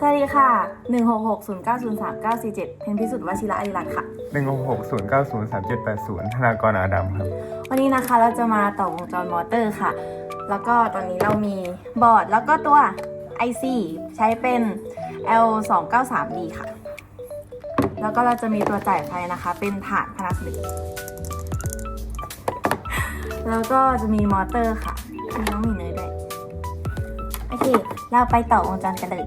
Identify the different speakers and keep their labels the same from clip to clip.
Speaker 1: สวัสดีค่ะ 166 0903 947 เพนพิสุทธิ์วชิระอริรัตน์ค่ะ
Speaker 2: หนึ่งหกหกศูนย์เก้าศูนย์สามเจ็ดแปดศูนย์ธนากรอาดัมครับ
Speaker 1: วันนี้นะคะเราจะมาต่อวงจรมอเตอร์ค่ะ แล้วก็ตอนนี้เรามีบอร์ดแล้วก็ตัว IC ใช้เป็น L293D ค่ะ แล้วก็เราจะมีตัวจ่ายไฟนะคะ เป็นฐานพนาสลิกแล้วก็จะมีมอเตอร์ค่ะมีน้องหมีเนยด้วย โอเค เราไปต่อวงจรกันเลย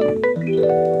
Speaker 1: Thank you.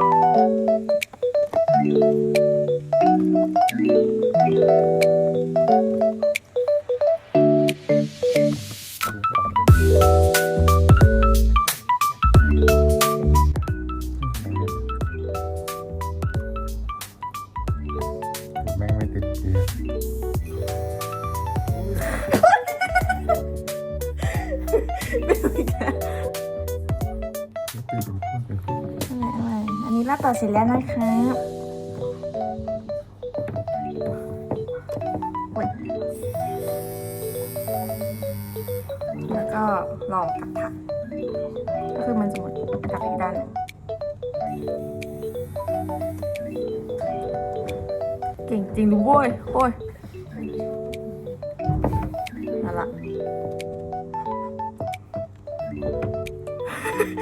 Speaker 2: แม่งไม่ติดเกียร์
Speaker 1: อันนี้เราต่อเสร็จแล้วนะครับ ก็ลองกับถัก ก็คือมันจะหมดกับอีกด้านหนึ่งเก่งจริงดูโว้ยโอ้ยนั่นละ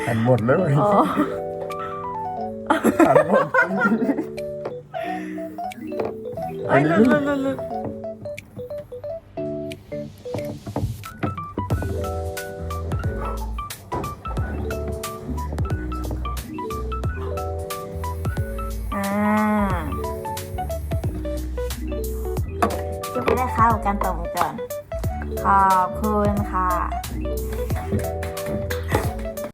Speaker 2: หันหมดเลย
Speaker 1: อ๋อ
Speaker 2: หันหมด
Speaker 1: เอ้ยลึกลึกลึกลึ จบไปได้ค่ะกับการต่อวงจรขอบคุณค่ะ